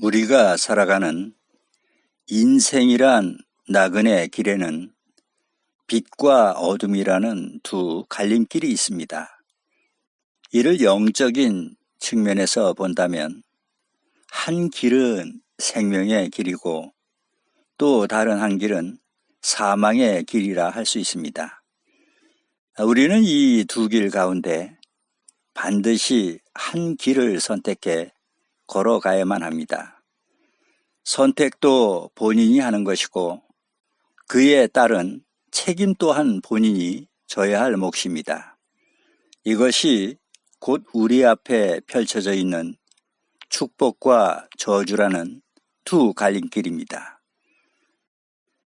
우리가 살아가는 인생이란 나그네 길에는 빛과 어둠이라는 두 갈림길이 있습니다. 이를 영적인 측면에서 본다면 한 길은 생명의 길이고 또 다른 한 길은 사망의 길이라 할 수 있습니다. 우리는 이 두 길 가운데 반드시 한 길을 선택해 걸어가야만 합니다. 선택도 본인이 하는 것이고 그에 따른 책임 또한 본인이 져야 할 몫입니다. 이것이 곧 우리 앞에 펼쳐져 있는 축복과 저주라는 두 갈림길입니다.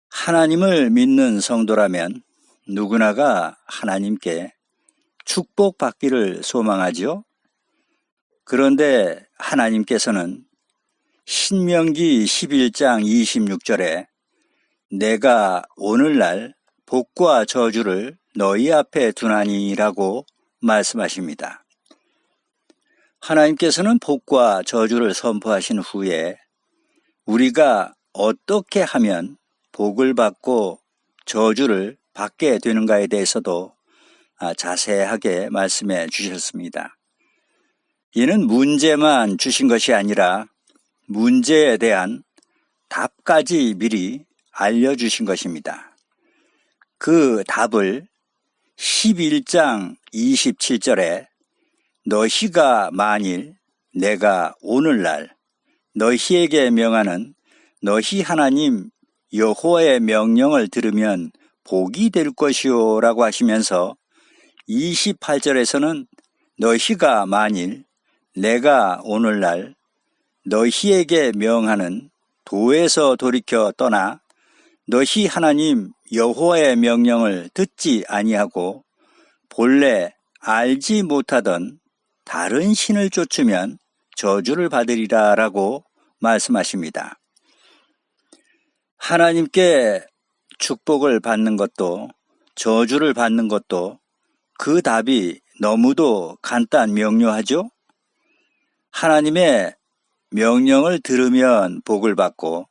하나님을 믿는 성도라면 누구나가 하나님께 축복받기를 소망하지요. 그런데 하나님께서는 신명기 11장 26절에 내가 오늘날 복과 저주를 너희 앞에 두나니라고 말씀하십니다. 하나님께서는 복과 저주를 선포하신 후에 우리가 어떻게 하면 복을 받고 저주를 받게 되는가에 대해서도 자세하게 말씀해 주셨습니다. 이는 문제만 주신 것이 아니라 문제에 대한 답까지 미리 알려주신 것입니다. 그 답을 11장 27절에 너희가 만일 내가 오늘날 너희에게 명하는 너희 하나님 여호와의 명령을 들으면 복이 될 것이요 라고 하시면서 28절에서는 너희가 만일 내가 오늘날 너희에게 명하는 도에서 돌이켜 떠나 너희 하나님 여호와의 명령을 듣지 아니하고 본래 알지 못하던 다른 신을 쫓으면 저주를 받으리라 라고 말씀하십니다. 하나님께 축복을 받는 것도 저주를 받는 것도 그 답이 너무도 간단 명료하죠? 하나님의 명령을 들으면 복을 받고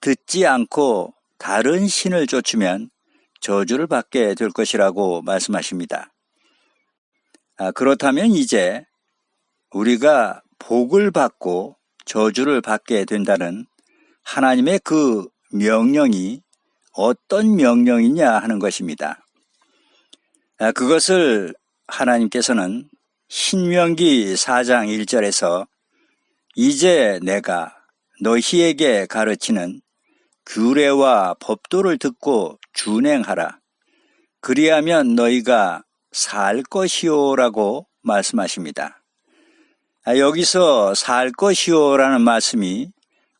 듣지 않고 다른 신을 쫓으면 저주를 받게 될 것이라고 말씀하십니다. 아, 그렇다면 이제 우리가 복을 받고 저주를 받게 된다는 하나님의 그 명령이 어떤 명령이냐 하는 것입니다. 아, 그것을 하나님께서는 신명기 4장 1절에서 이제 내가 너희에게 가르치는 규례와 법도를 듣고 준행하라. 그리하면 너희가 살 것이요라고 말씀하십니다. 아, 여기서 살 것이요라는 말씀이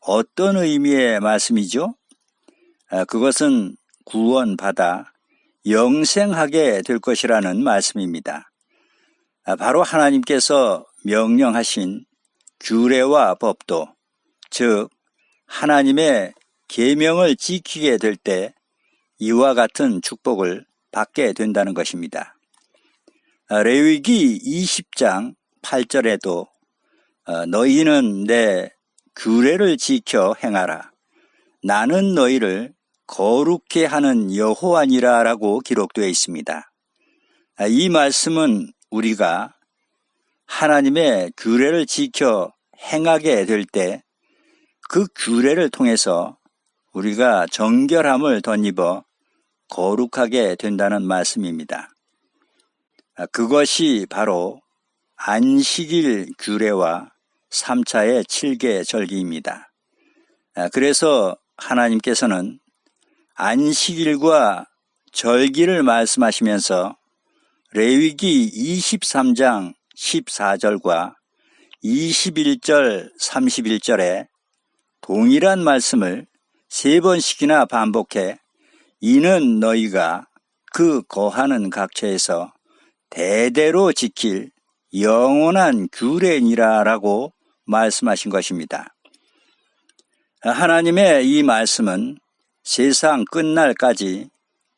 어떤 의미의 말씀이죠? 아, 그것은 구원받아 영생하게 될 것이라는 말씀입니다. 아, 바로 하나님께서 명령하신 규례와 법도, 즉 하나님의 계명을 지키게 될 때 이와 같은 축복을 받게 된다는 것입니다. 아, 레위기 20장 8절에도 어, 너희는 내 규례를 지켜 행하라. 나는 너희를 거룩해 하는 여호와니라라고 기록되어 있습니다. 아, 이 말씀은 우리가 하나님의 규례를 지켜 행하게 될 때 그 규례를 통해서 우리가 정결함을 덧입어 거룩하게 된다는 말씀입니다. 아, 그것이 바로 안식일 규례와 3차의 7개 절기입니다. 아, 그래서 하나님께서는 안식일과 절기를 말씀하시면서 레위기 23장 14절과 21절 31절에 동일한 말씀을 세 번씩이나 반복해 이는 너희가 그 거하는 각처에서 대대로 지킬 영원한 규례니라라고 말씀하신 것입니다. 하나님의 이 말씀은 세상 끝날까지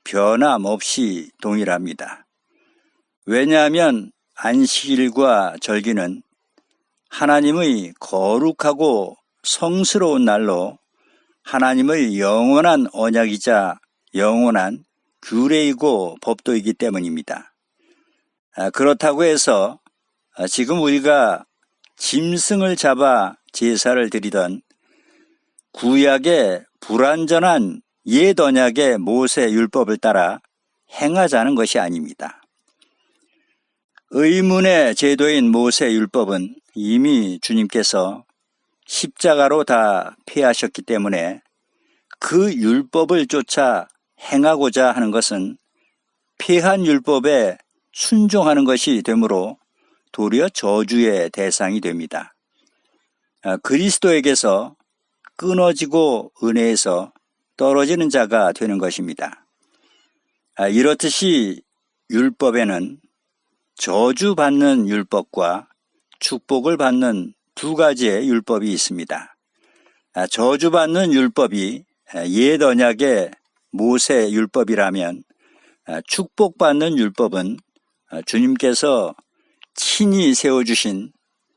변함없이 동일합니다. 왜냐하면 안식일과 절기는 하나님의 거룩하고 성스러운 날로 하나님의 영원한 언약이자 영원한 규례이고 법도이기 때문입니다. 아, 그렇다고 해서 아, 지금 우리가 짐승을 잡아 제사를 드리던 구약의 불완전한 옛 언약의 모세 율법을 따라 행하자는 것이 아닙니다. 의문의 제도인 모세 율법은 이미 주님께서 십자가로 다 폐하셨기 때문에 그 율법을 쫓아 행하고자 하는 것은 폐한 율법에 순종하는 것이 되므로 도리어 저주의 대상이 됩니다. 아, 그리스도에게서 끊어지고 은혜에서 떨어지는 자가 되는 것입니다. 아, 이렇듯이 율법에는 저주받는 율법과 축복을 받는 두 가지의 율법이 있습니다. 아, 저주받는 율법이 옛 언약의 모세 율법이라면 축복받는 율법은 주님께서 친히 세워주신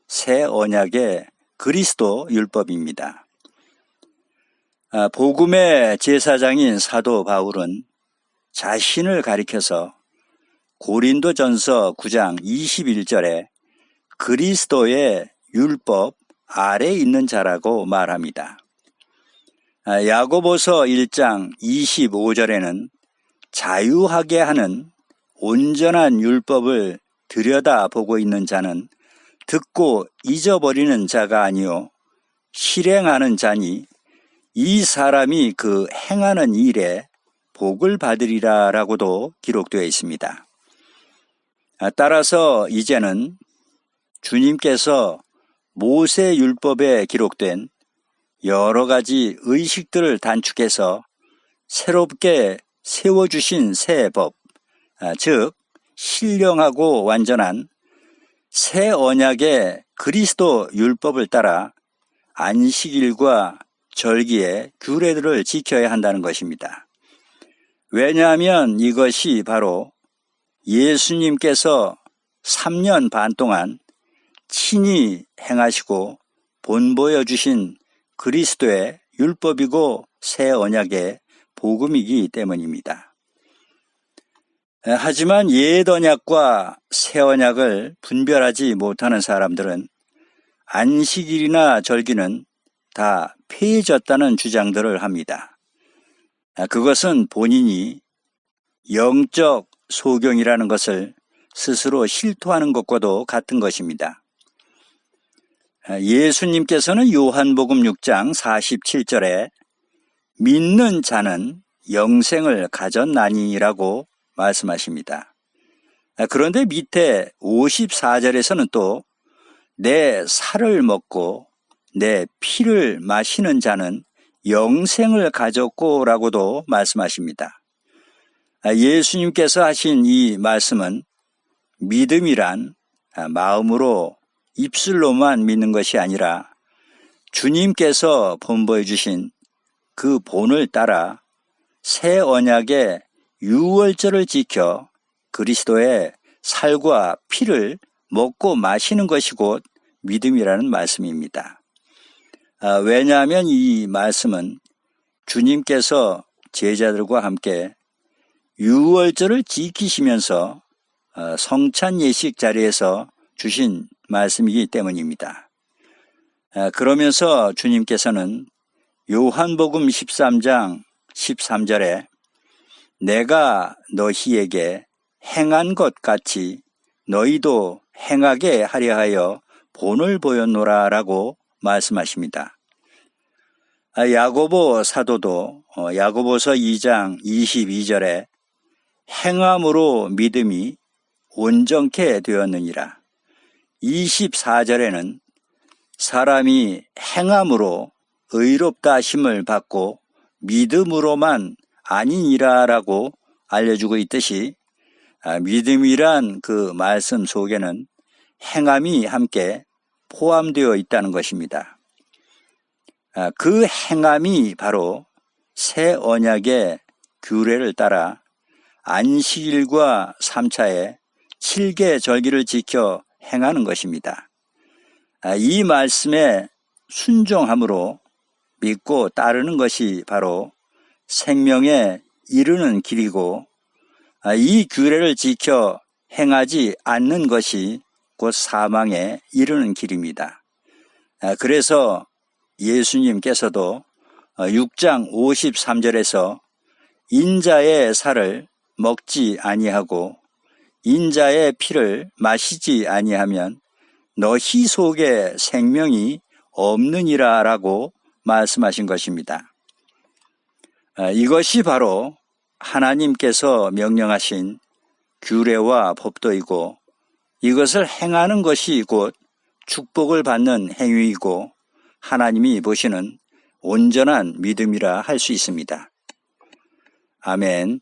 새 언약의 그리스도 율법입니다. 아, 복음의 제사장인 사도 바울은 자신을 가리켜서 고린도 전서 9장 21절에 그리스도의 율법 아래 있는 자라고 말합니다. 아, 야고보서 1장 25절에는 자유하게 하는 온전한 율법을 들여다보고 있는 자는 듣고 잊어버리는 자가 아니요 실행하는 자니 이 사람이 그 행하는 일에 복을 받으리라 라고도 기록되어 있습니다. 아, 따라서 이제는 주님께서 모세 율법에 기록된 여러 가지 의식들을 단축해서 새롭게 세워주신 새 법, 아, 즉, 신령하고 완전한 새 언약의 그리스도 율법을 따라 안식일과 절기의 규례들을 지켜야 한다는 것입니다. 왜냐하면 이것이 바로 예수님께서 3년 반 동안 친히 행하시고 본보여 주신 그리스도의 율법이고 새 언약의 복음이기 때문입니다. 하지만 옛 언약과 새 언약을 분별하지 못하는 사람들은 안식일이나 절기는 다 폐해졌다는 주장들을 합니다. 그것은 본인이 영적 소경이라는 것을 스스로 실토하는 것과도 같은 것입니다. 예수님께서는 요한복음 6장 47절에 믿는 자는 영생을 가졌나니라고 말씀하십니다. 아, 그런데 밑에 54절에서는 또 내 살을 먹고 내 피를 마시는 자는 영생을 가졌고 라고도 말씀하십니다. 아, 예수님께서 하신 이 말씀은 믿음이란 아, 마음으로 입술로만 믿는 것이 아니라 주님께서 본보여 주신 그 본을 따라 새 언약의 유월절을 지켜 그리스도의 살과 피를 먹고 마시는 것이 곧 믿음이라는 말씀입니다. 아, 왜냐하면 이 말씀은 주님께서 제자들과 함께 유월절을 지키시면서 어, 성찬 예식 자리에서 주신 말씀이기 때문입니다. 아, 그러면서 주님께서는 요한복음 13장 13절에 내가 너희에게 행한 것 같이 너희도 행하게 하려 하여 본을 보였노라 라고 말씀하십니다. 아, 야고보 사도도 어, 야고보서 2장 22절에 행함으로 믿음이 온전케 되었느니라. 24절에는 사람이 행함으로 의롭다 심을 받고 믿음으로만 아니니라라고 알려주고 있듯이 아, 믿음이란 그 말씀 속에는 행함이 함께 포함되어 있다는 것입니다. 아, 그 행함이 바로 새 언약의 규례를 따라 안식일과 3차에 7개 절기를 지켜 행하는 것입니다. 아, 이 말씀에 순종함으로 믿고 따르는 것이 바로 생명에 이르는 길이고 아, 이 규례를 지켜 행하지 않는 것이 곧 사망에 이르는 길입니다. 아, 그래서 예수님께서도 6장 53절에서 인자의 살을 먹지 아니하고 인자의 피를 마시지 아니하면 너희 속에 생명이 없느니라 라고 말씀하신 것입니다. 아, 이것이 바로 하나님께서 명령하신 규례와 법도이고 이것을 행하는 것이 곧 축복을 받는 행위이고 하나님이 보시는 온전한 믿음이라 할 수 있습니다. 아멘.